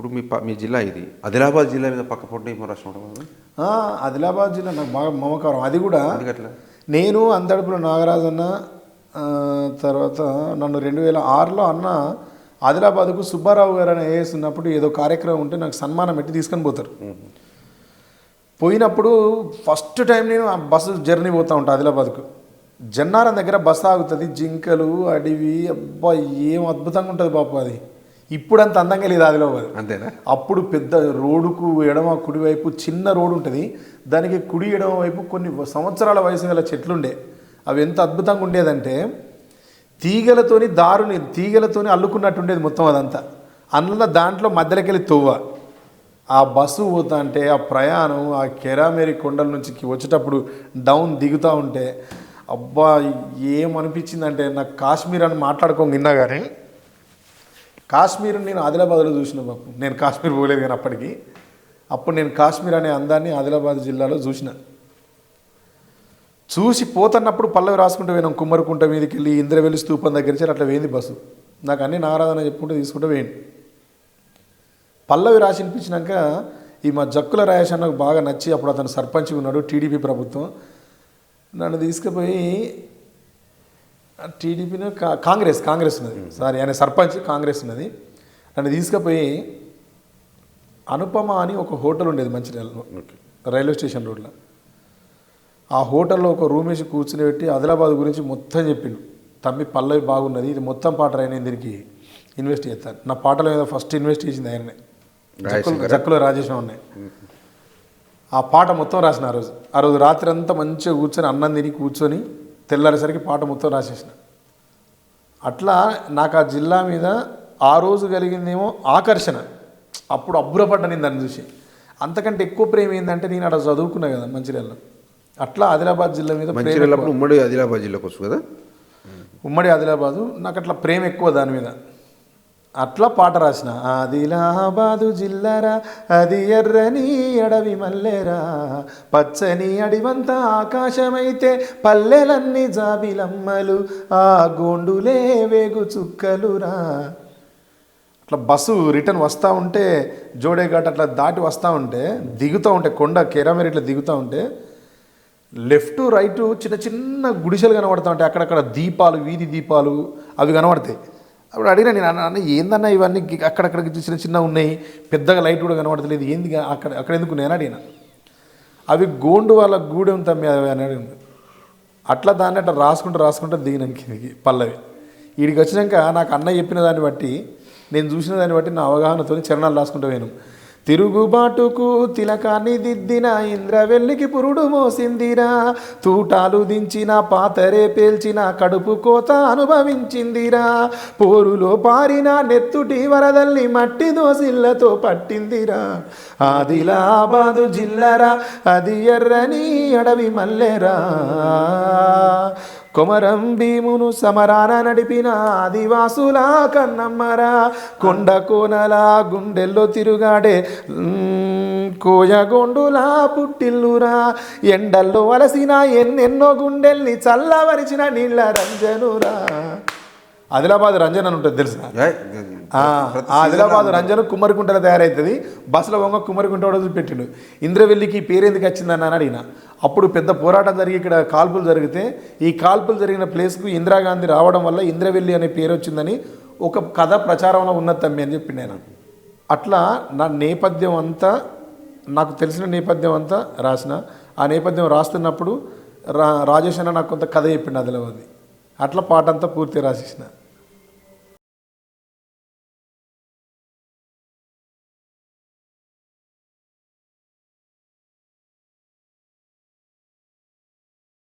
ఇప్పుడు మీ ప- మీ జిల్లా ఇది. ఆదిలాబాద్ జిల్లా మీద పక్క పొట్టి రాష్ట్రం ఉండదు ఆదిలాబాద్ జిల్లా నాకు బాగా మమకారం. అది కూడా నేను అంతడుపుల నాగరాజన్న ఆ, తర్వాత నన్ను రెండు వేల ఆరులో అన్న ఆదిలాబాద్కు సుబ్బారావు గారు అని ఏఎస్ ఉన్నప్పుడు ఏదో కార్యక్రమం ఉంటే నాకు సన్మానం పెట్టి తీసుకొని పోతారు. పోయినప్పుడు ఫస్ట్ టైం నేను ఆ బస్సు జర్నీ పోతా ఉంటా ఆదిలాబాద్కు. జన్నారం దగ్గర బస్సు ఆగుతుంది. జింకలు అడవి అబ్బా ఏం అద్భుతంగా ఉంటుంది బాపు అది. ఇప్పుడు అంత అందంగా లేదు ఆదిలాబాద్ అంతేనా? అప్పుడు పెద్ద రోడ్డుకు ఎడమ కుడివైపు చిన్న రోడ్డు ఉంటుంది. దానికి కుడి ఎడమ వైపు కొన్ని సంవత్సరాల వయసు గల చెట్లుండే. అవి ఎంత అద్భుతంగా ఉండేదంటే తీగలతోని దారుని తీగలతోని అల్లుకున్నట్టు ఉండేది మొత్తం అదంతా. అందులో దాంట్లో మధ్యలోకి వెళ్ళి తొవ్వ. ఆ బస్సు పోతా అంటే ఆ ప్రయాణం ఆ కెరామేరి కొండల నుంచి వచ్చేటప్పుడు డౌన్ దిగుతూ ఉంటే అబ్బా ఏమనిపించిందంటే నాకు కాశ్మీర్ అని మాట్లాడుకోండి విన్నా కానీ కాశ్మీర్ నేను ఆదిలాబాద్లో చూసిన బాపు నేను కాశ్మీర్ పోలేదు కానీ అప్పటికి. అప్పుడు నేను కాశ్మీర్ అనే అందాన్ని ఆదిలాబాద్ జిల్లాలో చూసిన. చూసి పోతున్నప్పుడు పల్లవి రాసుకుంటూ పోయినాం. కుమ్మరికుంట మీదకి వెళ్ళి ఇంద్రవెల్లి స్తూపం దగ్గర చేరి అట్లా వేయింది బస్సు. నాకు అన్ని నారాధన చెప్పుకుంటూ తీసుకుంటూ వేయండి పల్లవి రాసి వినిపించినాక ఈ మా జక్కుల రాయేష్ నాకు బాగా నచ్చి అప్పుడు అతను సర్పంచ్గా ఉన్నాడు టీడీపీ ప్రభుత్వం. నన్ను తీసుకుపోయి టీడీపీని కా- కాంగ్రెస్ కాంగ్రెస్ ఉన్నది. సారీ ఆయన సర్పంచ్ కాంగ్రెస్ ఉన్నది. నన్ను తీసుకుపోయి అనుపమ అని ఒక హోటల్ ఉండేది మంచిర్యాలలో. రైల్వే స్టేషన్ రోడ్లో ఆ హోటల్లో ఒక రూమ్ వేసి కూర్చుని పెట్టి ఆదిలాబాద్ గురించి మొత్తం చెప్పిండు. తమ్మి పల్లవి బాగున్నది. ఇది మొత్తం పాట ఆయన దీనికి ఇన్వెస్ట్ చేస్తాను నా పాటల మీద ఫస్ట్ ఇన్వెస్ట్ చేసింది ఆయననే. జక్కుల రాజేశ్వరం ఉన్నాయి ఆ పాట మొత్తం రాసిన ఆ రోజు. ఆ రోజు రాత్రి అంతా మంచిగా కూర్చొని అన్నం తిని కూర్చొని తెల్లారేసరికి పాట మొత్తం రాసేసిన. అట్లా నాకు ఆ జిల్లా మీద ఆ రోజు కలిగిందేమో ఆకర్షణ. అప్పుడు అబ్బురపడ్డా నేను దాన్ని చూసి. అంతకంటే ఎక్కువ ప్రేమ ఏంటంటే నేను అక్కడ చదువుకున్నా కదా మంచిర్యాలలో. అట్లా ఆదిలాబాద్ జిల్లా మీద మంచిర్యాల ఉమ్మడి ఆదిలాబాద్ జిల్లాకు వచ్చు కదా? ఉమ్మడి ఆదిలాబాదు నాకు అట్లా ప్రేమ ఎక్కువ దాని మీద. అట్లా పాట రాసిన ఆదిలాబాదు జిల్లరా అది ఎర్రని అడవి మల్లెరా పచ్చని అడివంత ఆకాశమైతే పల్లెలన్నీ జాబిలమ్మలు ఆ గోండులే వేగు చుక్కలురా. అట్లా బస్సు రిటర్న్ వస్తూ ఉంటే జోడేఘాట్ అట్లా దాటి వస్తూ ఉంటే దిగుతూ ఉంటే కొండ కెరామెర్ ఇట్లా దిగుతూ ఉంటే లెఫ్ట్ రైట్ చిన్న చిన్న గుడిసెలు కనబడతా ఉంటాయి. అక్కడక్కడ దీపాలు వీధి దీపాలు అవి కనబడతాయి. అప్పుడు అడిగిన నేను అన్న ఏందన్నా ఇవన్నీ గి- అక్కడక్కడ చిన్న చిన్న ఉన్నాయి పెద్దగా లైట్ కూడా కనబడతలేదు ఏంది అక్కడ అక్కడ ఎందుకు నేను అడిగిన. అవి గోండు వాళ్ళ గూడెం తమ్మి అవి అని అడిగింది అట్లా దాన్ని అట్లా రాసుకుంటూ రాసుకుంటూ దిగినాం కిందకి పల్లవి. వీడికి వచ్చినాక నాకు అన్న చెప్పిన దాన్ని బట్టి నేను చూసిన దాన్ని బట్టి నా అవగాహనతో చరణాలు రాసుకుంటూ పోయినాం. తిరుగుబాటుకు తిలకాన్ని దిద్దిన ఇంద్రవెల్లికి పురుడు మోసిందిరా. తూటాలు దించిన పాతరే పేల్చిన కడుపు కోత అనుభవించిందిరా. పోరులో పారిన నెత్తుటి వరదల్ని మట్టి దోసిళ్ళతో పట్టిందిరా. ఆదిలాబాదు జిల్లరా అది ఎర్రని అడవి మల్లెరా. కొమరం భీమును సమరాన నడిపిన ఆదివాసుల కన్నమ్మరా. కొండ కోనల గుండెల్లో తిరుగాడే కోయగొండులా పుట్టిల్లురా. ఎండల్లో వలసిన ఎన్నెన్నో గుండెల్ని చల్లవరిచిన నీళ్ళ రంజనురా. ఆదిలాబాద్ రంజన్ అని ఉంటుంది తెలుసా? ఆదిలాబాద్ రంజన్ కుమ్మరికుంటలో తయారవుతుంది బస్సులో వంగ కుమ్మరికుంట పెట్టిండు. ఇంద్రవెల్లికి ఈ పేరు ఎందుకు వచ్చిందని అని అడిగిన. అప్పుడు పెద్ద పోరాటం జరిగి ఇక్కడ కాల్పులు జరిగితే ఈ కాల్పులు జరిగిన ప్లేస్కు ఇందిరాగాంధీ రావడం వల్ల ఇంద్రవెల్లి అనే పేరు వచ్చిందని ఒక కథ ప్రచారంలో ఉన్నది తమ్మి అని చెప్పి నేను అట్లా నా నేపథ్యం అంతా నాకు తెలిసిన నేపథ్యం అంతా రాసిన. ఆ నేపథ్యం రాస్తున్నప్పుడు రా రాజేష్ అన్న నాకు కొంత కథ చెప్పిండు ఆదిలాబాద్ అట్లా పాట అంతా పూర్తిగా రాసేసిన.